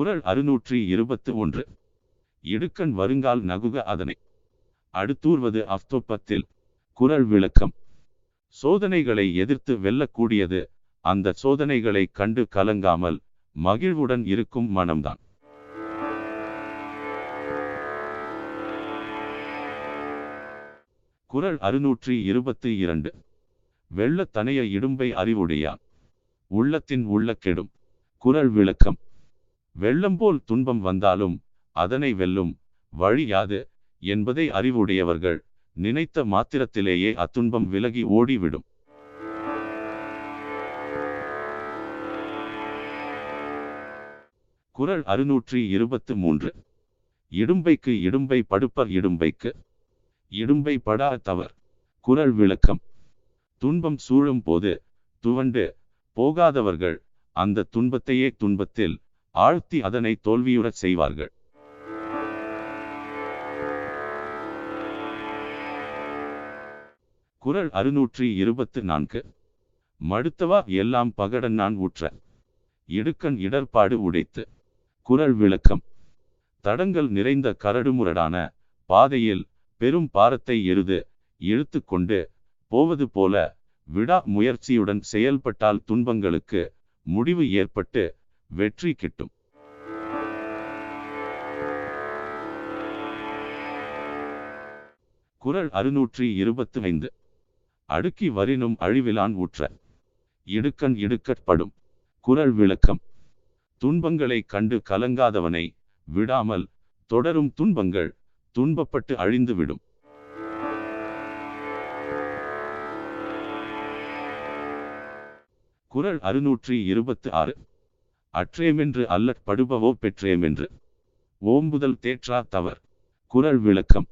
குரல் அறுநூற்றி இருபத்து ஒன்று. இடுக்கண் வருங்கால் நகுக அதனை. அடுத்தூர்வது அஃதொப்பத்தில் குரல் விளக்கம். சோதனைகளை எதிர்த்து வெல்லக்கூடியது அந்த சோதனைகளை கண்டு கலங்காமல் மகிழ்வுடன் இருக்கும் மனம்தான். குறள் அறுநூற்றி இருபத்தி இரண்டு. வெள்ளத்தனைய இடும்பை அறிவுடையான். உள்ளத்தின் உள்ள கெடும் குரல் விளக்கம். வெள்ளம் போல் துன்பம் வந்தாலும் அதனை வெல்லும் வழி யாது என்பதை அறிவுடையவர்கள் நினைத்த மாத்திரத்திலேயே அத்துன்பம் விலகி ஓடிவிடும். குறள் அறுநூற்றி இருபத்து மூன்று. இடும்பைக்கு இடும்பை படுப்பர் இடும்பைக்கு. இடும்பை படா தவர். குரல் விளக்கம். துன்பம் சூழும் போது துவண்டு போகாதவர்கள் அந்த துன்பத்தையே துன்பத்தில் ஆழ்த்தி அதனை தோல்வியுறச் செய்வார்கள். குறள் அறுநூற்றி இருபத்து நான்கு. மடுத்தவா எல்லாம் பகடன் நான் உற்ற. இடுக்கண் இடர்பாடு உடைத்து. குரல் விளக்கம். தடங்கள் நிறைந்த கரடுமுரடான. பாதையில் பெரும் பாரத்தை எருது. இழுத்து கொண்டு போவது போல விடா முயற்சியுடன் செயல்பட்டால் துன்பங்களுக்கு முடிவு ஏற்பட்டு வெற்றி கிட்டும். குறள் அறுநூற்றி இருபத்து ஐந்து அடுக்கி வரினும் அழிவிலான் உற்ற இடுக்கண் இடுக்கட்படும் குறள் விளக்கம். துன்பங்களை கண்டு கலங்காதவனை விடாமல் தொடரும் துன்பங்கள் துன்பப்பட்டு அழிந்துவிடும் குறள் அறுநூற்றி இருபத்து ஆறு அற்றேமென்று அல்லற் படுபவோ பெற்றேமென்று. ஓம்புதல் தேற்றா தவர். குரல் விளக்கம்.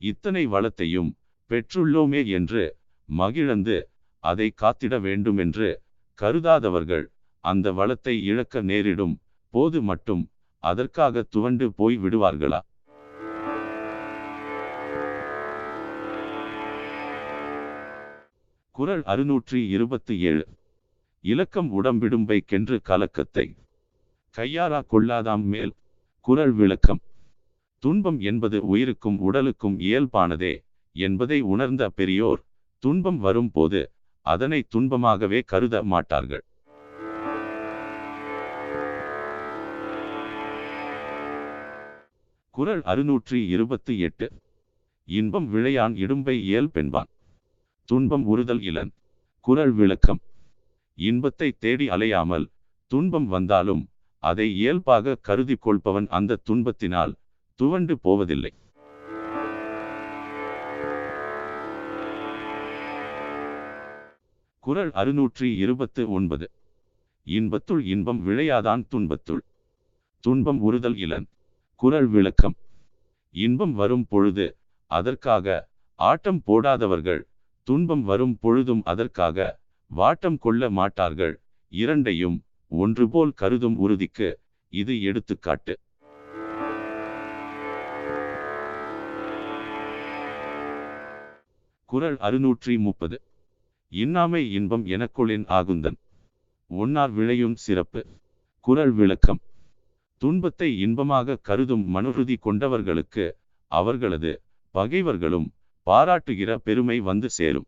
இத்தனை வளத்தையும் பெற்றுள்ளோமே என்று மகிழந்து அதை காத்திட வேண்டுமென்று கருதாதவர்கள் அந்த வளத்தை இழக்க நேரிடும் போது மட்டும் அதற்காக துவண்டு போய் விடுவார்களா? குரல் அறுநூற்றி இருபத்தி ஏழு. இலக்கம் உடம்பிடும்பைக்கென்று கலக்கத்தை. கையாரா கொள்ளாதாம் மேல் குறள் விளக்கம். துன்பம் என்பது உயிருக்கும் உடலுக்கும் இயல்பானதே என்பதை உணர்ந்த பெரியோர் துன்பம் வரும்போது அதனை துன்பமாகவே கருத மாட்டார்கள். குரல் அறுநூற்றி இருபத்தி எட்டு. இன்பம் விளையான் இடும்பை இயல் பெண்பான் துன்பம் உறுதல் இலன். குரல் விளக்கம். இன்பத்தை தேடி அலையாமல் துன்பம் வந்தாலும் அதை இயல்பாக கருதி கொள்பவன் அந்த துன்பத்தினால் துவண்டு போவதில்லை. குரல் அறுநூற்றி இருபத்து ஒன்பது. இன்பத்துள் இன்பம் விளையாதான் துன்பத்துள். துன்பம் உறுதல் இலன். குறள் விளக்கம். இன்பம் வரும் பொழுது அதற்காக ஆட்டம் போடாதவர்கள் துன்பம் வரும் பொழுதும் அதற்காக வாட்டம் கொள்ள மாட்டார்கள். இரண்டையும் ஒன்றுபோல் கருதும் உறுதிக்கு இது எடுத்துக்காட்டு. குரல் அறுநூற்றி முப்பது இன்னாமை இன்பம் எனக்குளின் ஆகுந்தன். ஒன்னார் விளையும் சிறப்பு. குரல் விளக்கம். துன்பத்தை இன்பமாக கருதும் மனுருதி கொண்டவர்களுக்கு அவர்களது பகைவர்களும் பாராட்டுகிற பெருமை வந்து சேரும்.